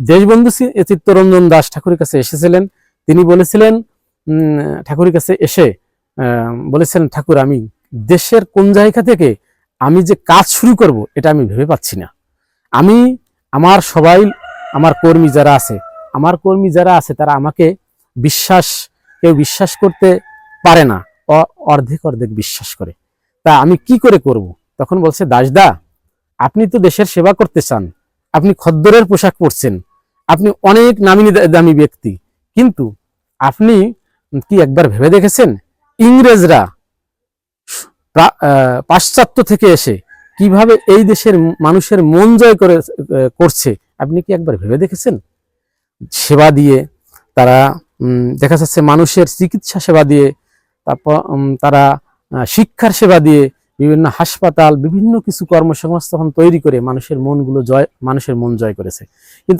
দেশবন্ধু চিত্তরঞ্জন দাস ঠাকুরের কাছে এসেছিলেন। তিনি বলেছিলেন ঠাকুরের কাছে এসে বলেছিলেন, ঠাকুর, আমি দেশের কোন জায়গা থেকে আমি যে কাজ শুরু করব, এটা আমি ভেবে পাচ্ছি না। আমি, আমার সবাই, আমার কর্মী যারা আছে, আমার কর্মী যারা আছে, তারা আমাকে বিশ্বাস, কেউ বিশ্বাস করতে পারে না অর্ধেক অর্ধেক বিশ্বাস করে। তা আমি কি করে করব? তখন বলছে, দাসদা, আপনি তো দেশের সেবা করতে চান, আপনি খদ্দরের পোশাক পরছেন আপনি অনেক নামি দামি ব্যক্তি। কিন্তু আপনি কি একবার ভেবে দেখেছেন? ইংরেজরা পাশ্চাত্য থেকে এসে কীভাবে এই দেশের মানুষের মন জয় করে করছে, আপনি কি একবার ভেবে দেখেছেন? সেবা দিয়ে তারা দেখা যাচ্ছে মানুষের চিকিৎসা সেবা দিয়ে, তারপর তারা শিক্ষার সেবা দিয়ে বিভিন্ন হাসপাতাল, বিভিন্ন কিছু কর্মসংস্থান তৈরি করে মানুষের মনগুলো জয় মানুষের মন জয় করেছে। কিন্তু